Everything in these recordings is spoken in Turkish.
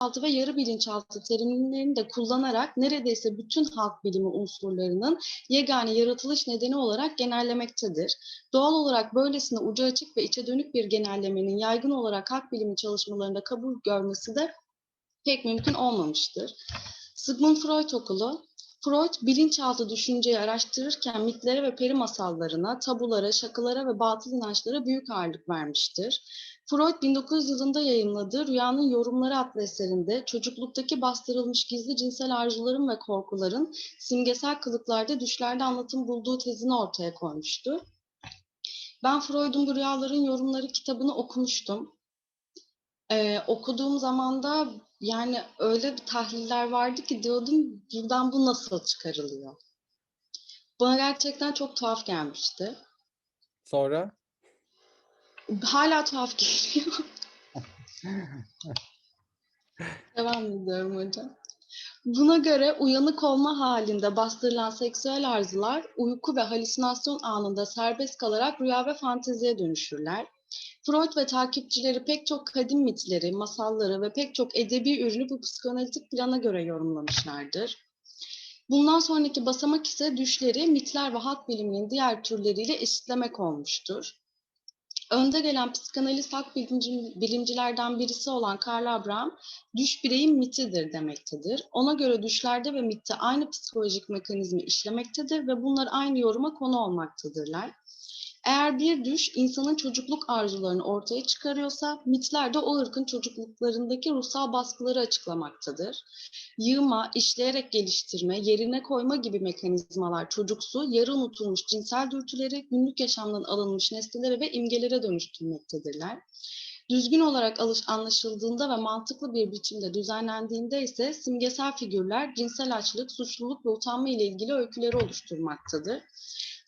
bilinçaltı ve yarı bilinçaltı terimlerini de kullanarak neredeyse bütün halk bilimi unsurlarının yegane yaratılış nedeni olarak genellemektedir. Doğal olarak böylesine ucu açık ve içe dönük bir genellemenin yaygın olarak halk bilimi çalışmalarında kabul görmesi de pek mümkün olmamıştır. Sigmund Freud okulu, Freud bilinçaltı düşünceyi araştırırken mitlere ve peri masallarına, tabulara, şakalara ve batıl inançlara büyük ağırlık vermiştir. Freud 1900 yılında yayınladığı Rüyanın Yorumları adlı eserinde çocukluktaki bastırılmış gizli cinsel arzuların ve korkuların simgesel kılıklarda düşlerde anlatım bulduğu tezini ortaya koymuştu. Ben Freud'un bu Rüyaların Yorumları kitabını okumuştum. Ee, okuduğum zaman da yani öyle bir tahliller vardı ki diyordum buradan bu nasıl çıkarılıyor? Bana gerçekten çok tuhaf gelmişti. Sonra? Hala tuhaf geliyor. Devam ediyorum hocam. Buna göre uyanık olma halinde bastırılan seksüel arzular uyku ve halüsinasyon anında serbest kalarak rüya ve fanteziye dönüşürler. Freud ve takipçileri pek çok kadim mitleri, masalları ve pek çok edebi ürünü bu psikanalitik plana göre yorumlamışlardır. Bundan sonraki basamak ise düşleri mitler ve halk biliminin diğer türleriyle eşitlemek olmuştur. Önde gelen psikanaliz halk bilimci, bilimcilerden birisi olan Karl Abraham, düş bireyin mitidir demektedir. Ona göre düşlerde ve mitte aynı psikolojik mekanizmi işlemektedir ve bunlar aynı yoruma konu olmaktadırlar. Eğer bir düş insanın çocukluk arzularını ortaya çıkarıyorsa, mitler de o ırkın çocukluklarındaki ruhsal baskıları açıklamaktadır. Yığma, işleyerek geliştirme, yerine koyma gibi mekanizmalar çocuksu, yarı unutulmuş cinsel dürtüleri günlük yaşamdan alınmış nesnelere ve imgelere dönüştürmektedirler. Düzgün olarak alış, anlaşıldığında ve mantıklı bir biçimde düzenlendiğinde ise simgesel figürler cinsel açlık, suçluluk ve utanma ile ilgili öyküleri oluşturmaktadır.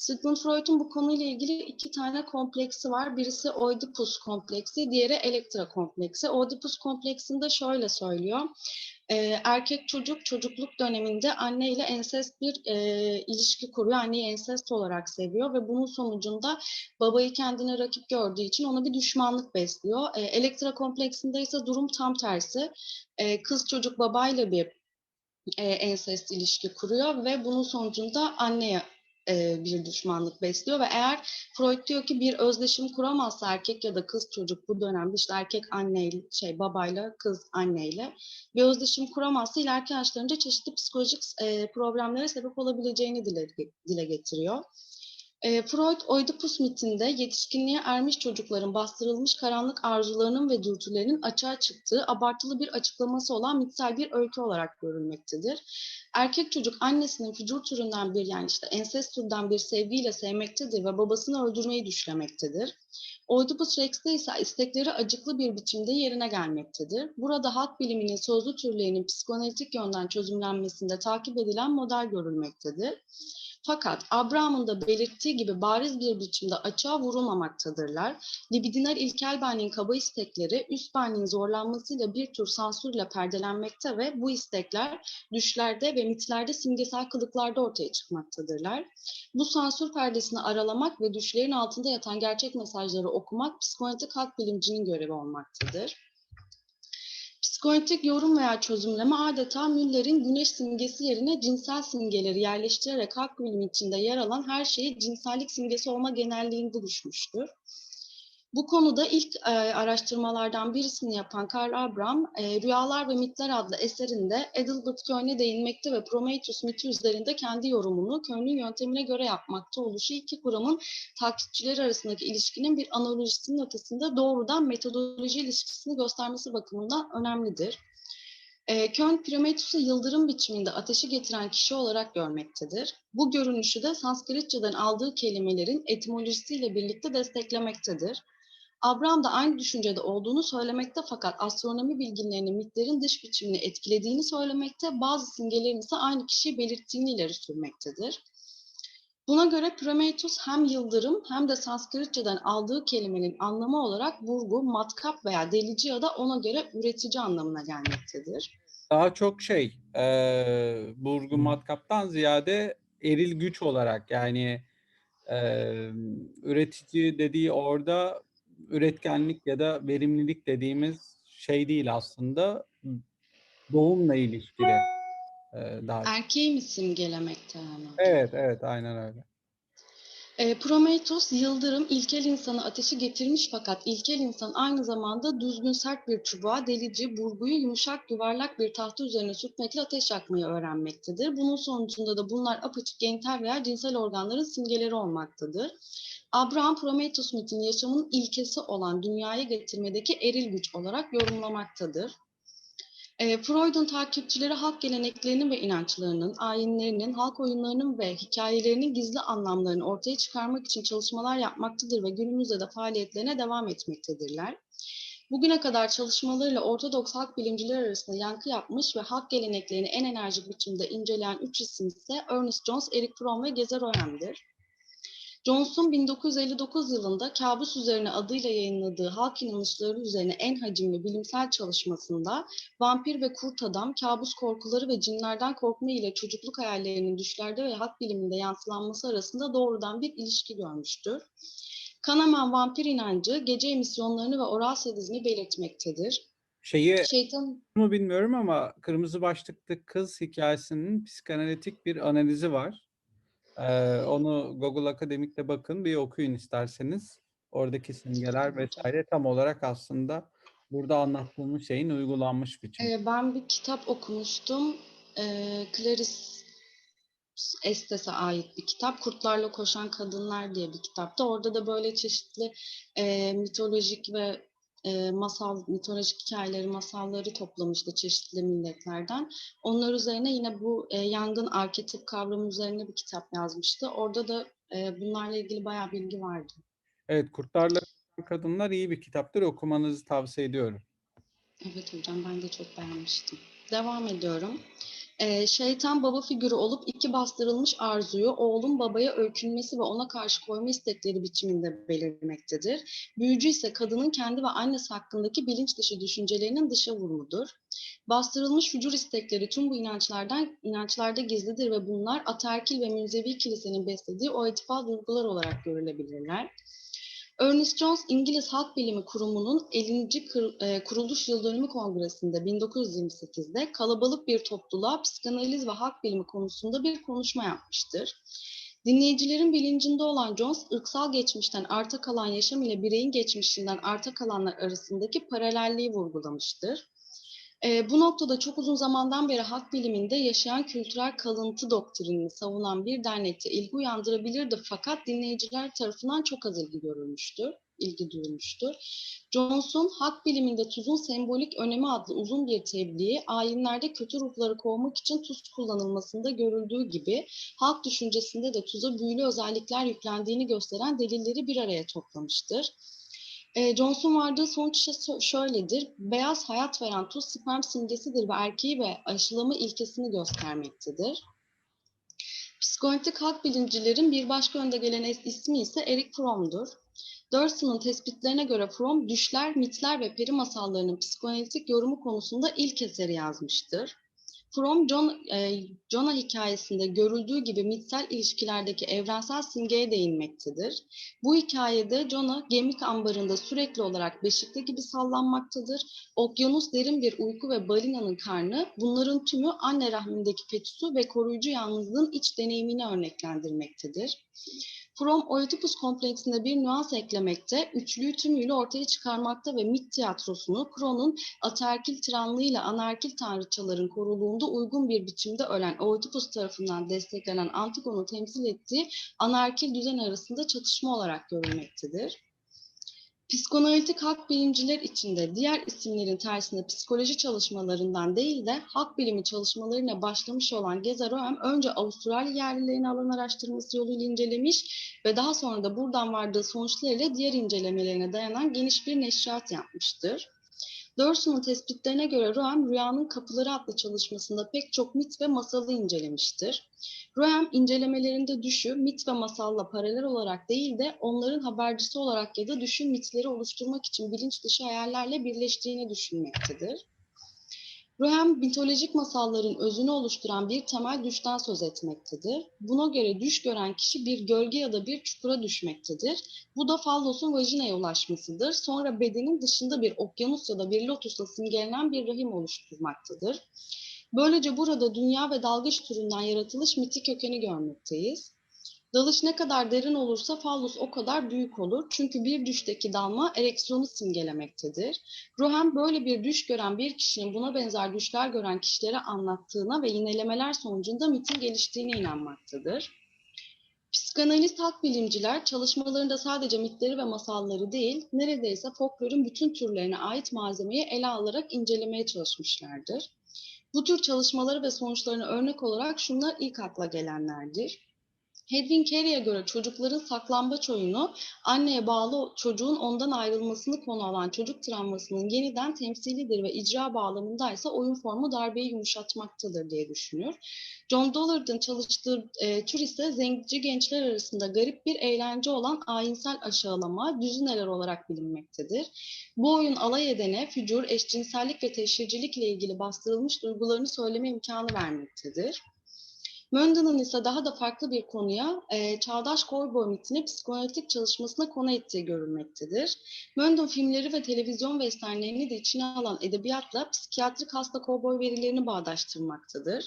Sigmund Freud'un bu konuyla ilgili iki tane kompleksi var. Birisi Oedipus kompleksi, diğeri Elektra kompleksi. Oedipus kompleksinde şöyle söylüyor. Ee, erkek çocuk çocukluk döneminde anne ile ensest bir e, ilişki kuruyor. Anneyi ensest olarak seviyor ve bunun sonucunda babayı kendine rakip gördüğü için ona bir düşmanlık besliyor. E, Elektra kompleksinde ise durum tam tersi. E, kız çocuk babayla bir e, ensest ilişki kuruyor ve bunun sonucunda anneye e, bir düşmanlık besliyor ve eğer Freud diyor ki bir özdeşim kuramazsa erkek ya da kız çocuk bu dönemde işte erkek anneyle şey babayla kız anneyle bir özdeşim kuramazsa ileriki yaşlarında çeşitli psikolojik e, problemlere sebep olabileceğini dile, dile getiriyor. E, Freud, Oedipus mitinde yetişkinliğe ermiş çocukların bastırılmış karanlık arzularının ve dürtülerinin açığa çıktığı abartılı bir açıklaması olan mitsel bir öykü olarak görülmektedir. Erkek çocuk annesinin fücur türünden bir yani işte ensest türden bir sevgiyle sevmektedir ve babasını öldürmeyi düşlemektedir. Oedipus Rex'te ise istekleri acıklı bir biçimde yerine gelmektedir. Burada halk biliminin sözlü türlerinin psikoanalitik yönden çözümlenmesinde takip edilen model görülmektedir. Fakat Abraham'ın da belirttiği gibi bariz bir biçimde açığa vurulmamaktadırlar. Libidinal ilkel benliğin kaba istekleri üst benliğin zorlanmasıyla bir tür sansürle perdelenmekte ve bu istekler düşlerde ve mitlerde simgesel kılıklarda ortaya çıkmaktadırlar. Bu sansür perdesini aralamak ve düşlerin altında yatan gerçek mesajları okumak psikoanalitik halk bilimcinin görevi olmaktadır. Psikoanalitik yorum veya çözümleme adeta Müller'in güneş simgesi yerine cinsel simgeleri yerleştirerek halk bilimi içinde yer alan her şeyi cinsellik simgesi olma genelliğinde düşmüştür. Bu konuda ilk e, araştırmalardan birisini yapan Karl Abraham, e, Rüyalar ve Mitler adlı eserinde Adelbert Köhn'e değinmekte ve Prometheus miti üzerinde kendi yorumunu Köhn'ün yöntemine göre yapmakta oluşu iki kuramın takipçileri arasındaki ilişkinin bir analojisinin ötesinde doğrudan metodoloji ilişkisini göstermesi bakımından önemlidir. E, Köln Prometheus'u yıldırım biçiminde ateşi getiren kişi olarak görmektedir. Bu görünüşü de Sanskritçeden aldığı kelimelerin etimolojisiyle birlikte desteklemektedir. Abraham da aynı düşüncede olduğunu söylemekte fakat astronomi bilginlerinin mitlerin dış biçimini etkilediğini söylemekte, bazı simgelerin ise aynı kişiyi belirttiğini ileri sürmektedir. Buna göre Prometheus hem yıldırım hem de Sanskritçeden aldığı kelimenin anlamı olarak vurgu, matkap veya delici ya da ona göre üretici anlamına gelmektedir. Daha çok şey, e, burgu matkaptan ziyade eril güç olarak yani e, üretici dediği orada üretkenlik ya da verimlilik dediğimiz şey değil aslında. doğumla ilişkili e, daha. Erkeği mi simgelemekte yani? Evet, evet, aynen öyle. E, Prometheus, yıldırım, ilkel insanı ateşi getirmiş fakat ilkel insan aynı zamanda düzgün sert bir çubuğa delici, burguyu yumuşak yuvarlak bir tahta üzerine sürtmekle ateş yakmayı öğrenmektedir. Bunun sonucunda da bunlar apaçık genital veya cinsel organların simgeleri olmaktadır. Abraham Prometheus mitini yaşamın ilkesi olan dünyaya getirmedeki eril güç olarak yorumlamaktadır. E, Freud'un takipçileri halk geleneklerinin ve inançlarının, ayinlerinin, halk oyunlarının ve hikayelerinin gizli anlamlarını ortaya çıkarmak için çalışmalar yapmaktadır ve günümüzde de faaliyetlerine devam etmektedirler. Bugüne kadar çalışmalarıyla Ortodoks halk bilimciler arasında yankı yapmış ve halk geleneklerini en enerjik biçimde inceleyen üç isim ise Ernest Jones, Eric Fromm ve Gezer Oem'dir. Jones'un 1959 yılında Kabus Üzerine adıyla yayınladığı halk inanışları üzerine en hacimli bilimsel çalışmasında vampir ve kurt adam, kabus korkuları ve cinlerden korkma ile çocukluk hayallerinin düşlerde ve halk biliminde yansılanması arasında doğrudan bir ilişki görmüştür. Kanaman vampir inancı gece emisyonlarını ve oral sadizmi belirtmektedir. Şeyi Şeytan mu bilmiyorum ama Kırmızı Başlıklı Kız hikayesinin psikanalitik bir analizi var. Ee, onu Google Akademik'te bakın bir okuyun isterseniz. Oradaki simgeler vesaire tam olarak aslında burada anlattığımız şeyin uygulanmış biçimi. Ee, ben bir kitap okumuştum. Ee, Clarice Estes'e ait bir kitap. Kurtlarla Koşan Kadınlar diye bir kitapta. Orada da böyle çeşitli e, mitolojik ve e, masal, mitolojik hikayeleri, masalları toplamıştı çeşitli milletlerden. Onlar üzerine yine bu e, yangın arketip kavramı üzerine bir kitap yazmıştı. Orada da e, bunlarla ilgili bayağı bilgi vardı. Evet, Kurtlarla Kadınlar iyi bir kitaptır. Okumanızı tavsiye ediyorum. Evet hocam ben de çok beğenmiştim. Devam ediyorum. Ee, şeytan baba figürü olup iki bastırılmış arzuyu oğlun babaya öykünmesi ve ona karşı koyma istekleri biçiminde belirlemektedir. Büyücü ise kadının kendi ve annesi hakkındaki bilinç dışı düşüncelerinin dışa vurumudur. Bastırılmış fücur istekleri tüm bu inançlardan inançlarda gizlidir ve bunlar ataerkil ve münzevi kilisenin beslediği o etifal duygular olarak görülebilirler. Ernest Jones İngiliz Halk Bilimi Kurumu'nun 50. kır- e, Kuruluş Yıldönümü Kongresi'nde 1928'de kalabalık bir topluluğa psikanaliz ve halk bilimi konusunda bir konuşma yapmıştır. Dinleyicilerin bilincinde olan Jones, ırksal geçmişten arta kalan yaşam ile bireyin geçmişinden arta kalanlar arasındaki paralelliği vurgulamıştır. Ee, bu noktada çok uzun zamandan beri halk biliminde yaşayan kültürel kalıntı doktrinini savunan bir dernekte ilgi uyandırabilirdi fakat dinleyiciler tarafından çok az ilgi görülmüştür, ilgi duyulmuştur. Johnson, halk biliminde tuzun sembolik önemi adlı uzun bir tebliği, ayinlerde kötü ruhları kovmak için tuz kullanılmasında görüldüğü gibi, halk düşüncesinde de tuza büyülü özellikler yüklendiğini gösteren delilleri bir araya toplamıştır. E, Johnson vardığı sonuç şö- şöyledir. Beyaz hayat veren tuz sperm simgesidir ve erkeği ve aşılama ilkesini göstermektedir. Psikolojik halk bilimcilerin bir başka önde gelen ismi ise Eric Fromm'dur. Durson'un tespitlerine göre Fromm, düşler, mitler ve peri masallarının psikoanalitik yorumu konusunda ilk eseri yazmıştır. Fromm, John, e, Jonah hikayesinde görüldüğü gibi mitsel ilişkilerdeki evrensel simgeye değinmektedir. Bu hikayede Jonah gemik ambarında sürekli olarak beşikte gibi sallanmaktadır. Okyanus derin bir uyku ve balinanın karnı bunların tümü anne rahmindeki fetüsü ve koruyucu yalnızlığın iç deneyimini örneklendirmektedir. Fromm Oedipus kompleksine bir nüans eklemekte, üçlüyü tümüyle ortaya çıkarmakta ve mit tiyatrosunu Kron'un ataerkil tiranlığıyla anarkil tanrıçaların koruluğunda uygun bir biçimde ölen Oedipus tarafından desteklenen Antigon'u temsil ettiği anarkil düzen arasında çatışma olarak görülmektedir. Psikoanalitik halk bilimciler içinde diğer isimlerin tersine psikoloji çalışmalarından değil de halk bilimi çalışmalarına başlamış olan Gezer Oem önce Avustralya yerlilerini alan araştırması yoluyla incelemiş ve daha sonra da buradan vardığı sonuçlarıyla diğer incelemelerine dayanan geniş bir neşriyat yapmıştır. Dörson'un tespitlerine göre Roem, Rüyanın Kapıları adlı çalışmasında pek çok mit ve masalı incelemiştir. Roem, incelemelerinde düşü, mit ve masalla paralel olarak değil de onların habercisi olarak ya da düşün mitleri oluşturmak için bilinç dışı hayallerle birleştiğini düşünmektedir. Ruhem mitolojik masalların özünü oluşturan bir temel düşten söz etmektedir. Buna göre düş gören kişi bir gölge ya da bir çukura düşmektedir. Bu da fallosun vajinaya ulaşmasıdır. Sonra bedenin dışında bir okyanus ya da bir lotusla simgelenen bir rahim oluşturmaktadır. Böylece burada dünya ve dalgıç türünden yaratılış mitik kökeni görmekteyiz. Dalış ne kadar derin olursa fallus o kadar büyük olur. Çünkü bir düşteki dalma ereksiyonu simgelemektedir. Ruhen böyle bir düş gören bir kişinin buna benzer düşler gören kişilere anlattığına ve yinelemeler sonucunda mitin geliştiğine inanmaktadır. Psikanalist halk bilimciler çalışmalarında sadece mitleri ve masalları değil, neredeyse folklorun bütün türlerine ait malzemeyi ele alarak incelemeye çalışmışlardır. Bu tür çalışmaları ve sonuçlarına örnek olarak şunlar ilk akla gelenlerdir. Hedwig Carey'e göre çocukların saklambaç oyunu anneye bağlı çocuğun ondan ayrılmasını konu alan çocuk travmasının yeniden temsilidir ve icra bağlamındaysa oyun formu darbeyi yumuşatmaktadır diye düşünüyor. John Dollard'ın çalıştığı e, tür ise zenci gençler arasında garip bir eğlence olan ayinsel aşağılama, düzineler olarak bilinmektedir. Bu oyun alay edene fücur, eşcinsellik ve teşhircilikle ilgili bastırılmış duygularını söyleme imkanı vermektedir. Mönden'ın ise daha da farklı bir konuya, e, çağdaş kovboy mitini psikoanalitik çalışmasına konu ettiği görülmektedir. Mönden filmleri ve televizyon westernlerini de içine alan edebiyatla psikiyatrik hasta kovboy verilerini bağdaştırmaktadır.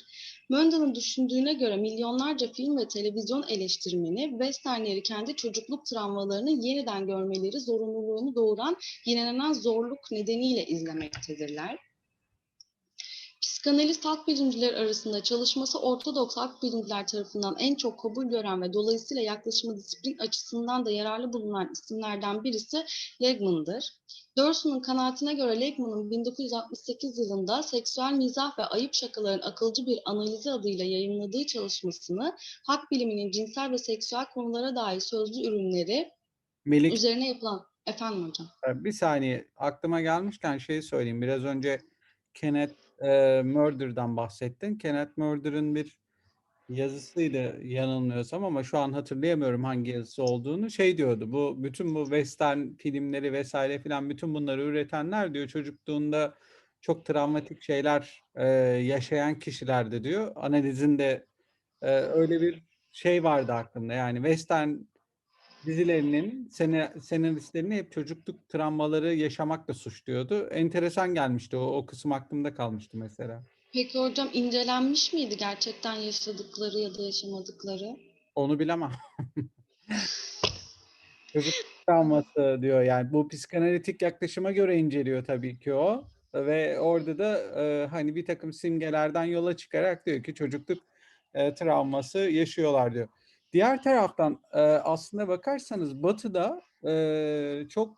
Mönden'ın düşündüğüne göre milyonlarca film ve televizyon eleştirmeni westernleri kendi çocukluk travmalarını yeniden görmeleri zorunluluğunu doğuran yinelenen zorluk nedeniyle izlemektedirler. Psikanalist halk bilimciler arasında çalışması Ortodoks halk bilimciler tarafından en çok kabul gören ve dolayısıyla yaklaşımı disiplin açısından da yararlı bulunan isimlerden birisi Legman'dır. Dörson'un kanaatine göre Legman'ın 1968 yılında seksüel mizah ve ayıp şakaların akılcı bir analizi adıyla yayınladığı çalışmasını halk biliminin cinsel ve seksüel konulara dair sözlü ürünleri Melik üzerine yapılan... Efendim hocam. bir saniye aklıma gelmişken şey söyleyeyim. Biraz önce Kenneth e, Murder'dan bahsettin. Kenneth Murder'ın bir yazısıydı yanılmıyorsam ama şu an hatırlayamıyorum hangi yazısı olduğunu. Şey diyordu bu bütün bu western filmleri vesaire filan bütün bunları üretenler diyor çocukluğunda çok travmatik şeyler e, yaşayan kişilerdi diyor. Analizinde e, öyle bir şey vardı aklımda. Yani western dizilerinin sene, senaristlerini hep çocukluk travmaları yaşamakla suçluyordu. Enteresan gelmişti o, o kısım aklımda kalmıştı mesela. Peki hocam incelenmiş miydi gerçekten yaşadıkları ya da yaşamadıkları? Onu bilemem. Çocuk travması diyor yani bu psikanalitik yaklaşıma göre inceliyor tabii ki o ve orada da e, hani bir takım simgelerden yola çıkarak diyor ki çocukluk e, travması yaşıyorlar diyor. Diğer taraftan e, aslında bakarsanız Batı'da e, çok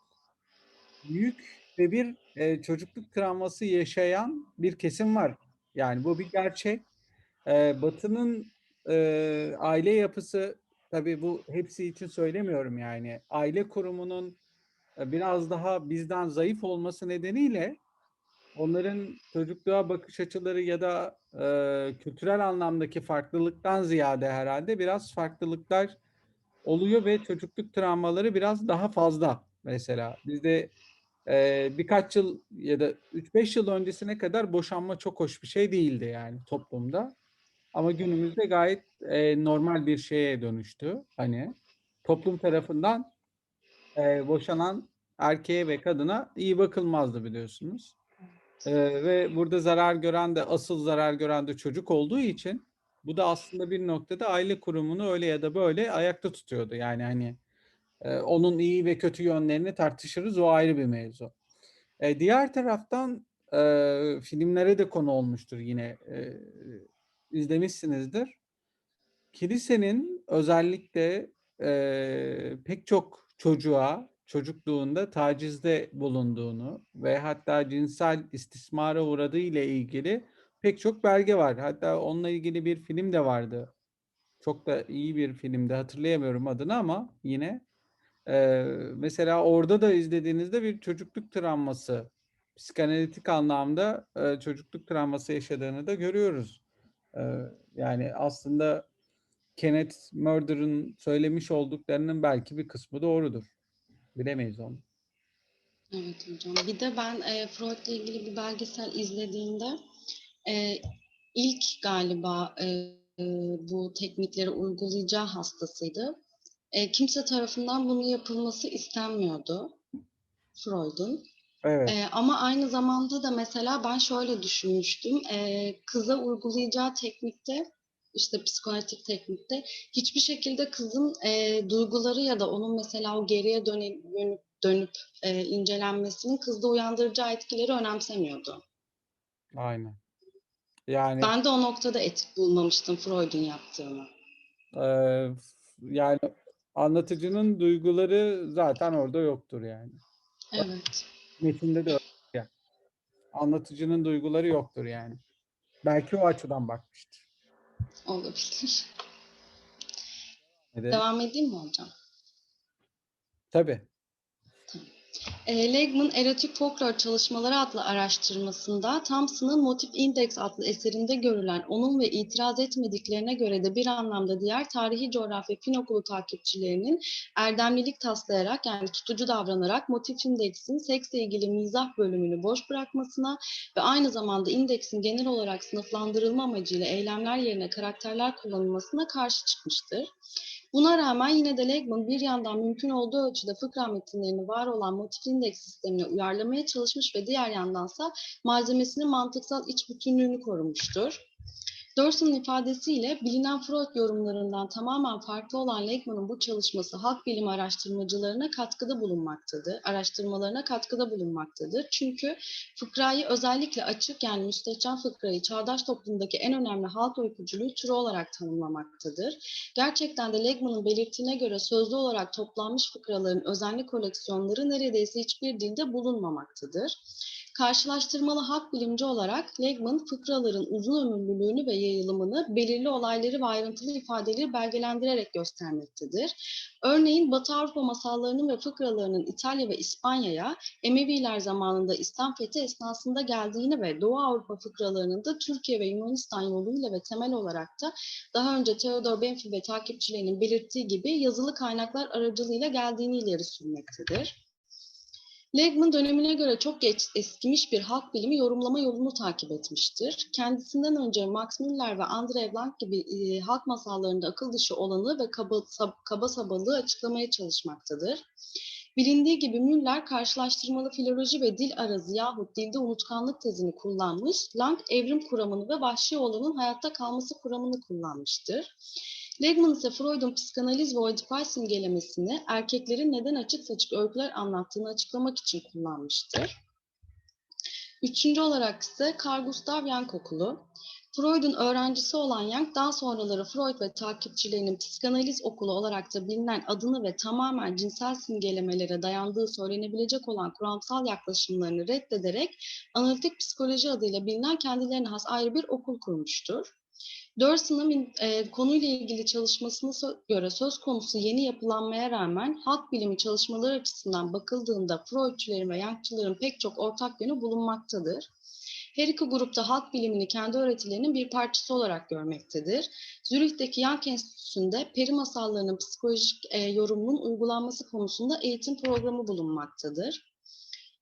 büyük ve bir e, çocukluk travması yaşayan bir kesim var. Yani bu bir gerçek. E, Batı'nın e, aile yapısı tabii bu hepsi için söylemiyorum yani. Aile kurumunun e, biraz daha bizden zayıf olması nedeniyle onların çocukluğa bakış açıları ya da e, kültürel anlamdaki farklılıktan ziyade herhalde biraz farklılıklar oluyor ve çocukluk travmaları biraz daha fazla mesela. Bizde e, birkaç yıl ya da 3-5 yıl öncesine kadar boşanma çok hoş bir şey değildi yani toplumda. Ama günümüzde gayet e, normal bir şeye dönüştü. Hani toplum tarafından e, boşanan erkeğe ve kadına iyi bakılmazdı biliyorsunuz. Ee, ve burada zarar gören de asıl zarar gören de çocuk olduğu için bu da aslında bir noktada aile kurumunu öyle ya da böyle ayakta tutuyordu. Yani hani e, onun iyi ve kötü yönlerini tartışırız o ayrı bir mevzu. E, diğer taraftan e, filmlere de konu olmuştur yine e, izlemişsinizdir. Kilisenin özellikle e, pek çok çocuğa çocukluğunda tacizde bulunduğunu ve hatta cinsel istismara uğradığı ile ilgili pek çok belge var. Hatta onunla ilgili bir film de vardı. Çok da iyi bir filmdi. Hatırlayamıyorum adını ama yine e, mesela orada da izlediğinizde bir çocukluk travması, psikanalitik anlamda e, çocukluk travması yaşadığını da görüyoruz. E, yani aslında Kenneth Murder'ın söylemiş olduklarının belki bir kısmı doğrudur. Bilemeyiz onu. Evet hocam. Bir de ben e, Freud'la ilgili bir belgesel izlediğimde e, ilk galiba e, e, bu teknikleri uygulayacağı hastasıydı. E, kimse tarafından bunun yapılması istenmiyordu Freud'un. Evet. E, ama aynı zamanda da mesela ben şöyle düşünmüştüm. E, kıza uygulayacağı teknikte işte psikoanalitik teknikte hiçbir şekilde kızın e, duyguları ya da onun mesela o geriye dönüp dönüp, dönüp e, incelenmesinin kızda uyandıracağı etkileri önemsemiyordu. Aynen. Yani Ben de o noktada etik bulmamıştım Freud'un yaptığını. eee, yani anlatıcının duyguları zaten orada yoktur yani. Evet. Metinde de öyle. Anlatıcının duyguları yoktur yani. Belki o açıdan bakmıştır. Olabilir. Edelim. Devam edeyim mi hocam? Tabii. E, Legman Erotik Folklor Çalışmaları adlı araştırmasında Thompson'ın Motif Index adlı eserinde görülen onun ve itiraz etmediklerine göre de bir anlamda diğer tarihi coğrafya fin okulu takipçilerinin erdemlilik taslayarak yani tutucu davranarak Motif Index'in seksle ilgili mizah bölümünü boş bırakmasına ve aynı zamanda indeksin genel olarak sınıflandırılma amacıyla eylemler yerine karakterler kullanılmasına karşı çıkmıştır. Buna rağmen yine de Legman bir yandan mümkün olduğu ölçüde fıkra metinlerini var olan motif indeks sistemine uyarlamaya çalışmış ve diğer yandansa malzemesinin mantıksal iç bütünlüğünü korumuştur. Dawson'un ifadesiyle bilinen Freud yorumlarından tamamen farklı olan Legman'ın bu çalışması halk bilimi araştırmacılarına katkıda bulunmaktadır, araştırmalarına katkıda bulunmaktadır. Çünkü fıkrayı özellikle açık yani müstehcen fıkrayı çağdaş toplumdaki en önemli halk öykücülüğü türü olarak tanımlamaktadır. Gerçekten de Legman'ın belirttiğine göre sözlü olarak toplanmış fıkraların özenli koleksiyonları neredeyse hiçbir dilde bulunmamaktadır. Karşılaştırmalı hak bilimci olarak Legman fıkraların uzun ömürlülüğünü ve yayılımını belirli olayları ve ayrıntılı ifadeleri belgelendirerek göstermektedir. Örneğin Batı Avrupa masallarının ve fıkralarının İtalya ve İspanya'ya Emeviler zamanında İslam fethi esnasında geldiğini ve Doğu Avrupa fıkralarının da Türkiye ve Yunanistan yoluyla ve temel olarak da daha önce Theodor Benfield ve takipçilerinin belirttiği gibi yazılı kaynaklar aracılığıyla geldiğini ileri sürmektedir. Legman dönemine göre çok geç eskimiş bir halk bilimi yorumlama yolunu takip etmiştir. Kendisinden önce Max Müller ve Andre Blanc gibi e, halk masallarında akıl dışı olanı ve kaba, sab, kaba sabalığı açıklamaya çalışmaktadır. Bilindiği gibi Müller karşılaştırmalı filoloji ve dil arazı yahut dilde unutkanlık tezini kullanmış, Lang evrim kuramını ve vahşi olanın hayatta kalması kuramını kullanmıştır. Legman ise Freud'un psikanaliz ve oedipal simgelemesini erkeklerin neden açık saçık öyküler anlattığını açıklamak için kullanmıştır. Üçüncü olarak ise Carl Gustav Jung okulu. Freud'un öğrencisi olan Jung, daha sonraları Freud ve takipçilerinin psikanaliz okulu olarak da bilinen adını ve tamamen cinsel simgelemelere dayandığı söylenebilecek olan kuramsal yaklaşımlarını reddederek analitik psikoloji adıyla bilinen kendilerine has ayrı bir okul kurmuştur. Dawson'ın e, konuyla ilgili çalışmasına göre söz konusu yeni yapılanmaya rağmen halk bilimi çalışmaları açısından bakıldığında Freudçuların ve Youngçuların pek çok ortak yönü bulunmaktadır. Her iki grupta halk bilimini kendi öğretilerinin bir parçası olarak görmektedir. Zürih'teki Young Enstitüsü'nde peri masallarının psikolojik e, yorumunun uygulanması konusunda eğitim programı bulunmaktadır.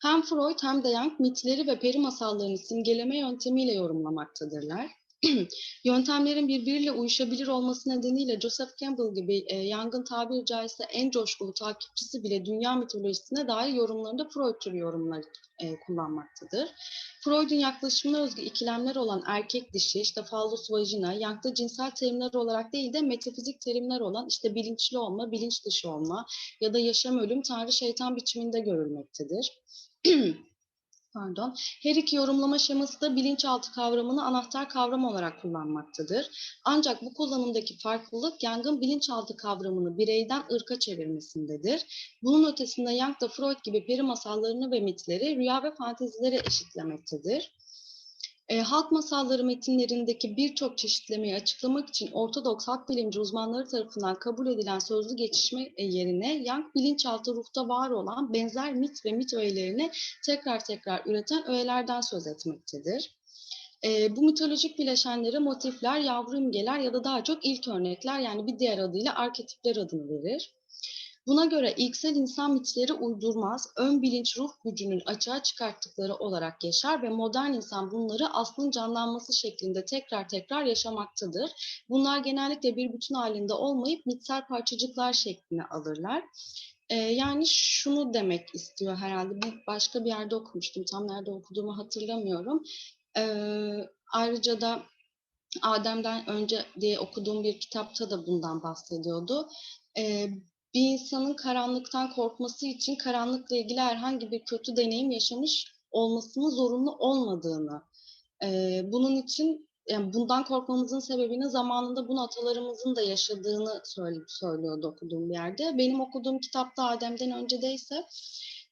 Hem Freud hem de Young mitleri ve peri masallarını simgeleme yöntemiyle yorumlamaktadırlar. Yöntemlerin birbiriyle uyuşabilir olması nedeniyle Joseph Campbell gibi e, Young'ın tabiri caizse en coşkulu takipçisi bile dünya mitolojisine dair yorumlarında Freud türü yorumlar e, kullanmaktadır. Freud'un yaklaşımına özgü ikilemler olan erkek dişi, işte phallus vagina, Young'da cinsel terimler olarak değil de metafizik terimler olan işte bilinçli olma, bilinç dışı olma ya da yaşam ölüm, tanrı şeytan biçiminde görülmektedir. Pardon. Her iki yorumlama şeması da bilinçaltı kavramını anahtar kavram olarak kullanmaktadır. Ancak bu kullanımdaki farklılık Young'ın bilinçaltı kavramını bireyden ırka çevirmesindedir. Bunun ötesinde Young da Freud gibi peri masallarını ve mitleri rüya ve fantezileri eşitlemektedir. E, halk masalları metinlerindeki birçok çeşitlemeyi açıklamak için Ortodoks halk bilimci uzmanları tarafından kabul edilen sözlü geçişme yerine Young bilinçaltı ruhta var olan benzer mit ve mit öğelerini tekrar tekrar üreten öğelerden söz etmektedir. E, bu mitolojik bileşenlere motifler, yavru imgeler ya da daha çok ilk örnekler yani bir diğer adıyla arketipler adını verir. Buna göre ilksel insan mitleri uydurmaz, ön bilinç ruh gücünün açığa çıkarttıkları olarak yaşar ve modern insan bunları aslın canlanması şeklinde tekrar tekrar yaşamaktadır. Bunlar genellikle bir bütün halinde olmayıp mitsel parçacıklar şeklini alırlar. Ee, yani şunu demek istiyor herhalde. Bir başka bir yerde okumuştum. Tam nerede okuduğumu hatırlamıyorum. Ee, ayrıca da Adem'den önce diye okuduğum bir kitapta da bundan bahsediyordu. Ee, bir insanın karanlıktan korkması için karanlıkla ilgili herhangi bir kötü deneyim yaşamış olmasının zorunlu olmadığını, e, bunun için yani bundan korkmamızın sebebini zamanında bunu atalarımızın da yaşadığını söyle, söylüyordu okuduğum bir yerde. Benim okuduğum kitapta Adem'den öncedeyse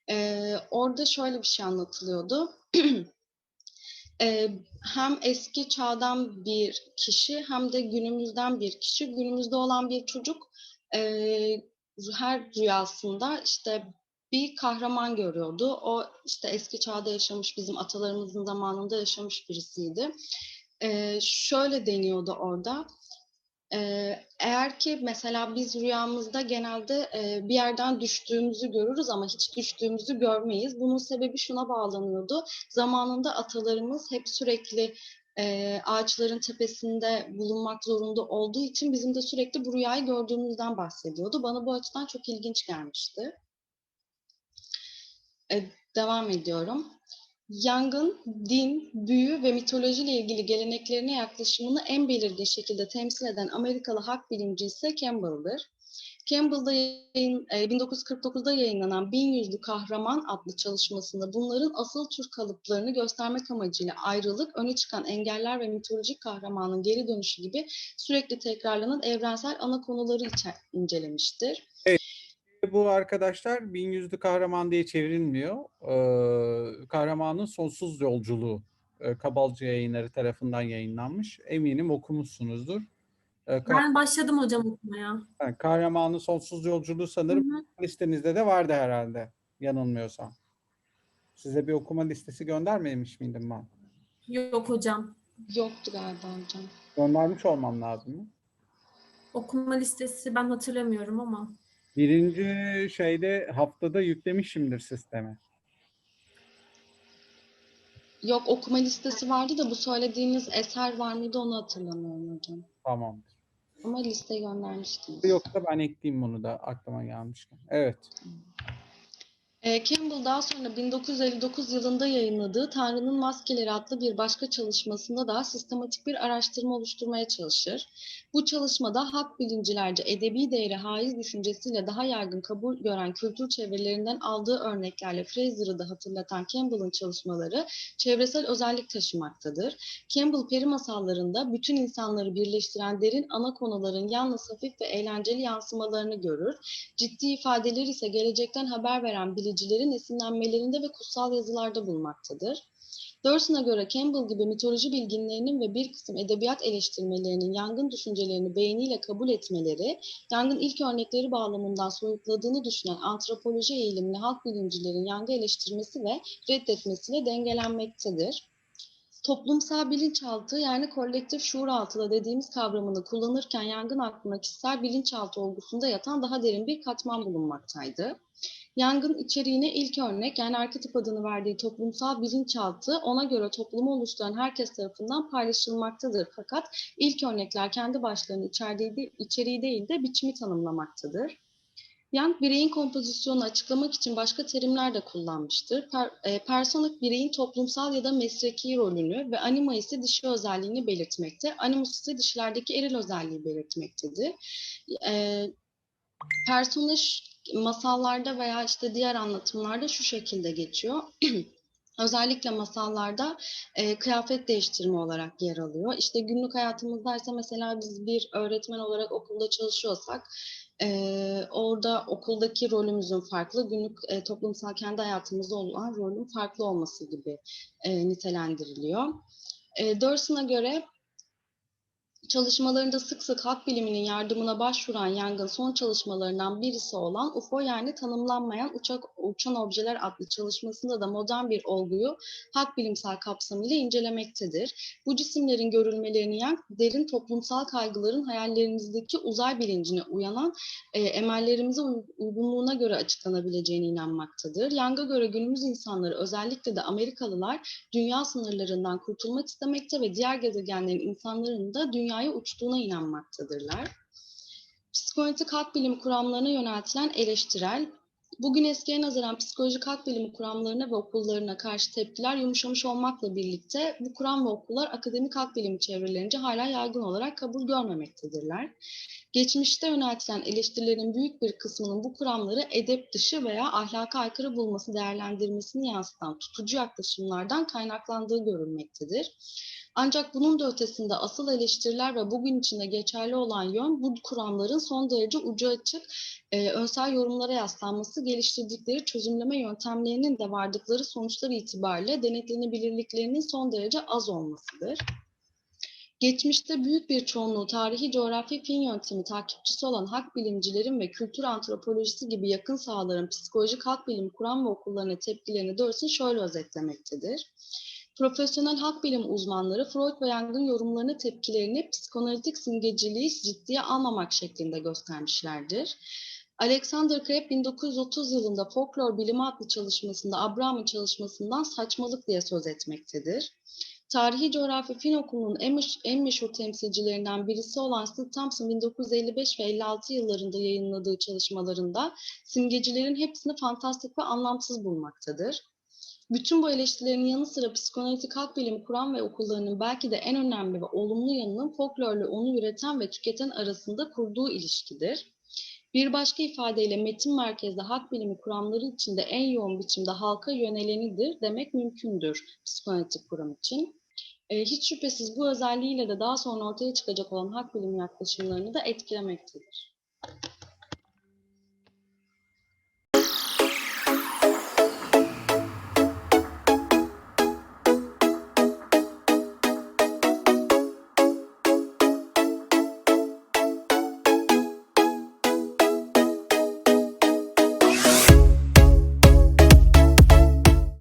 e, orada şöyle bir şey anlatılıyordu. e, hem eski çağdan bir kişi hem de günümüzden bir kişi, günümüzde olan bir çocuk e, her rüyasında işte bir kahraman görüyordu. O işte eski çağda yaşamış, bizim atalarımızın zamanında yaşamış birisiydi. Ee, şöyle deniyordu orada. Ee, eğer ki mesela biz rüyamızda genelde e, bir yerden düştüğümüzü görürüz ama hiç düştüğümüzü görmeyiz. Bunun sebebi şuna bağlanıyordu. Zamanında atalarımız hep sürekli e, ağaçların tepesinde bulunmak zorunda olduğu için bizim de sürekli bu rüyayı gördüğümüzden bahsediyordu. Bana bu açıdan çok ilginç gelmişti. E, devam ediyorum. Young'ın din, büyü ve mitoloji ile ilgili geleneklerine yaklaşımını en belirgin şekilde temsil eden Amerikalı halk bilimci ise Campbell'dır. Campbell'da yayın, 1949'da yayınlanan Bin Yüzlü Kahraman adlı çalışmasında bunların asıl tür kalıplarını göstermek amacıyla ayrılık, öne çıkan engeller ve mitolojik kahramanın geri dönüşü gibi sürekli tekrarlanan evrensel ana konuları incelemiştir. Bu arkadaşlar bin yüzlü kahraman diye çevrilmiyor. Ee, kahramanın sonsuz yolculuğu e, Kabalcı yayınları tarafından yayınlanmış. Eminim okumuşsunuzdur. Ee, ben başladım hocam okumaya. Yani kahramanın sonsuz yolculuğu sanırım hı hı. listenizde de vardı herhalde. Yanılmıyorsam. Size bir okuma listesi göndermemiş miydim ben? Yok hocam. Yoktu galiba hocam. Göndermiş olmam lazım mı? Okuma listesi ben hatırlamıyorum ama. Birinci şeyde haftada yüklemişimdir sisteme. Yok okuma listesi vardı da bu söylediğiniz eser var mıydı onu hatırlamıyorum hocam. Tamamdır. Ama liste göndermiştiniz. Yoksa ben ekleyeyim bunu da aklıma gelmişken. Evet. E, Campbell daha sonra 1959 yılında yayınladığı Tanrı'nın Maskeleri adlı bir başka çalışmasında da sistematik bir araştırma oluşturmaya çalışır. Bu çalışmada hak bilincilerce edebi değeri haiz düşüncesiyle daha yaygın kabul gören kültür çevrelerinden aldığı örneklerle Fraser'ı da hatırlatan Campbell'ın çalışmaları çevresel özellik taşımaktadır. Campbell peri masallarında bütün insanları birleştiren derin ana konuların yalnız hafif ve eğlenceli yansımalarını görür. Ciddi ifadeler ise gelecekten haber veren bilicilerin esinlenmelerinde ve kutsal yazılarda bulmaktadır. Dawson'a göre Campbell gibi mitoloji bilginlerinin ve bir kısım edebiyat eleştirmelerinin yangın düşüncelerini beğeniyle kabul etmeleri, yangın ilk örnekleri bağlamından soyutladığını düşünen antropoloji eğilimli halk bilimcilerin yangı eleştirmesi ve reddetmesiyle dengelenmektedir. Toplumsal bilinçaltı yani kolektif şuur altıda dediğimiz kavramını kullanırken yangın aklına kişisel bilinçaltı olgusunda yatan daha derin bir katman bulunmaktaydı. Yangın içeriğine ilk örnek yani arketip adını verdiği toplumsal bilinçaltı ona göre toplumu oluşturan herkes tarafından paylaşılmaktadır. Fakat ilk örnekler kendi başlarının içeriği, içeriği değil de biçimi tanımlamaktadır. Young bireyin kompozisyonunu açıklamak için başka terimler de kullanmıştır. Per, e, personik bireyin toplumsal ya da mesleki rolünü ve anima ise dişi özelliğini belirtmekte. Animus ise dişilerdeki eril özelliği belirtmektedir. E, personaj masallarda veya işte diğer anlatımlarda şu şekilde geçiyor. Özellikle masallarda e, kıyafet değiştirme olarak yer alıyor. İşte günlük hayatımızdaysa mesela biz bir öğretmen olarak okulda çalışıyorsak e, orada okuldaki rolümüzün farklı, günlük e, toplumsal kendi hayatımızda olan rolün farklı olması gibi e, nitelendiriliyor. E, Dawson'a göre Çalışmalarında sık sık hak biliminin yardımına başvuran Young'ın son çalışmalarından birisi olan UFO yani tanımlanmayan uçak, uçan objeler adlı çalışmasında da modern bir olguyu hak bilimsel kapsamıyla incelemektedir. Bu cisimlerin görülmelerini Young, derin toplumsal kaygıların hayallerimizdeki uzay bilincine uyanan e, emellerimize uy- uygunluğuna göre açıklanabileceğine inanmaktadır. Young'a göre günümüz insanları özellikle de Amerikalılar dünya sınırlarından kurtulmak istemekte ve diğer gezegenlerin insanların da dünyaya uçtuğuna inanmaktadırlar. Psikolojik hak bilimi kuramlarına yöneltilen eleştirel, bugün eskiye nazaran psikolojik hak bilimi kuramlarına ve okullarına karşı tepkiler yumuşamış olmakla birlikte bu kuram ve okullar akademik hak bilimi çevrelerince hala yaygın olarak kabul görmemektedirler. Geçmişte yöneltilen eleştirilerin büyük bir kısmının bu kuramları edep dışı veya ahlaka aykırı bulması değerlendirmesini yansıtan tutucu yaklaşımlardan kaynaklandığı görülmektedir. Ancak bunun da ötesinde asıl eleştiriler ve bugün içinde geçerli olan yön bu kuramların son derece ucu açık, e, önsel yorumlara yaslanması, geliştirdikleri çözümleme yöntemlerinin de vardıkları sonuçlar itibariyle denetlenebilirliklerinin son derece az olmasıdır. Geçmişte büyük bir çoğunluğu tarihi coğrafi fin yöntemi takipçisi olan hak bilimcilerin ve kültür antropolojisi gibi yakın sahaların psikolojik hak bilimi kuram ve okullarına tepkilerini Dörsin şöyle özetlemektedir. Profesyonel hak bilim uzmanları Freud ve Jung'ın yorumlarına tepkilerini psikanalitik simgeciliği ciddiye almamak şeklinde göstermişlerdir. Alexander Krep 1930 yılında Folklor Bilimi adlı çalışmasında Abraham'ın çalışmasından saçmalık diye söz etmektedir. Tarihi coğrafya fin okulunun en, en meşhur temsilcilerinden birisi olan Sid Thompson 1955 ve 56 yıllarında yayınladığı çalışmalarında simgecilerin hepsini fantastik ve anlamsız bulmaktadır. Bütün bu eleştirilerin yanı sıra psikanalitik hak bilimi kuran ve okullarının belki de en önemli ve olumlu yanının folklorla onu üreten ve tüketen arasında kurduğu ilişkidir. Bir başka ifadeyle metin merkezde hak bilimi kuramları içinde en yoğun biçimde halka yönelenidir demek mümkündür psikanalitik kuram için. E, hiç şüphesiz bu özelliğiyle de daha sonra ortaya çıkacak olan hak bilimi yaklaşımlarını da etkilemektedir.